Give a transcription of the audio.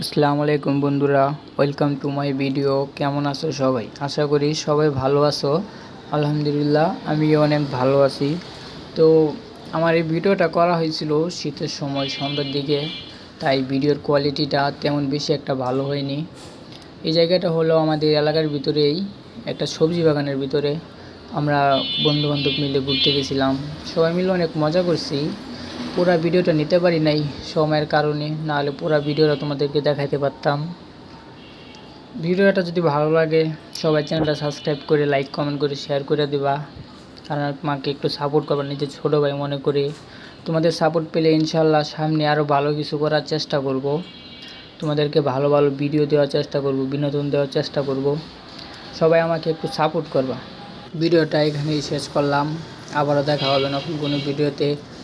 আসসালামু আলাইকুম বন্ধুরা ওয়েলকাম টু মাই ভিডিও কেমন আছো সবাই? আশা করি সবাই ভালো আছো। আলহামদুলিল্লাহ আমি অনেক ভালো আছি। তো আমার এই ভিডিওটা করা হয়েছিল শীতের সময়, সন্ধ্যার দিকে। তাই ভিডিওর কোয়ালিটিটা তেমন বেশি একটা ভালো হয়নি। এই জায়গাটা হলো আমাদের এলাকার ভিতরেই, একটা সবজি বাগানের ভিতরে। আমরা বন্ধু বান্ধব মিলে ঘুরতে গেছিলাম। সবাই মিলে অনেক মজা করছি। পুরো ভিডিওটা নিতে পারি নাই সময়ের কারণে, নাহলে পুরো ভিডিওটা তোমাদেরকে দেখাইতে পারতাম। ভিডিওটা যদি ভালো লাগে, সবাই চ্যানেলটা সাবস্ক্রাইব করে, লাইক, কমেন্ট করে শেয়ার করে দিবা। কারণ আমাকে একটু সাপোর্ট করবা, নিজের ছোটো ভাই মনে করে। তোমাদের সাপোর্ট পেলে ইনশাল্লাহ সামনে আরও ভালো কিছু করার চেষ্টা করব। তোমাদেরকে ভালো ভালো ভিডিও দেওয়ার চেষ্টা করব, বিনোদন দেওয়ার চেষ্টা করব। সবাই আমাকে একটু সাপোর্ট করবা। ভিডিওটা এখানেই শেষ করলাম। আবারও দেখা হবে নতুন কোনো ভিডিওতে